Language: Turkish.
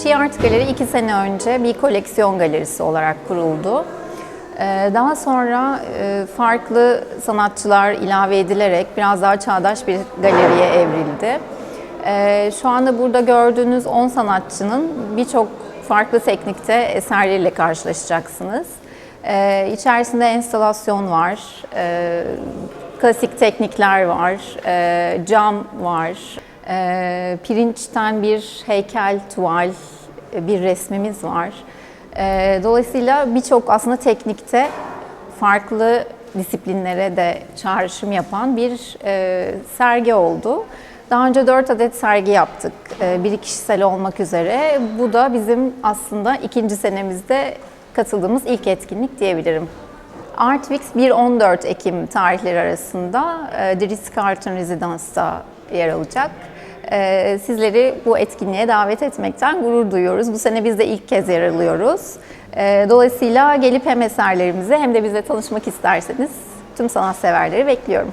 Türkiye Art Galeri iki sene önce bir koleksiyon galerisi olarak kuruldu. Ee, Daha sonra e, farklı sanatçılar ilave edilerek biraz daha çağdaş bir galeriye evrildi. Ee, Şu anda burada gördüğünüz 10 sanatçının birçok farklı teknikte eserleriyle karşılaşacaksınız. Ee, İçerisinde enstalasyon var, e, klasik teknikler var, e, cam var, e, pirinçten bir heykel, tuval, e, bir resmimiz var. E, Dolayısıyla birçok aslında teknikte farklı disiplinlere de çağrışım yapan bir e, sergi oldu. Daha önce 4 adet sergi yaptık, e, biri kişisel olmak üzere. Bu da bizim aslında ikinci senemizde katıldığımız ilk etkinlik diyebilirim. Artwix 1-14 Ekim tarihleri arasında e, The Ritz-Carlton Residence'da yer alacak. E, Sizleri bu etkinliğe davet etmekten gurur duyuyoruz. Bu sene biz de ilk kez yer alıyoruz. E, Dolayısıyla gelip hem eserlerimize hem de bize tanışmak isterseniz tüm sanatseverleri bekliyorum.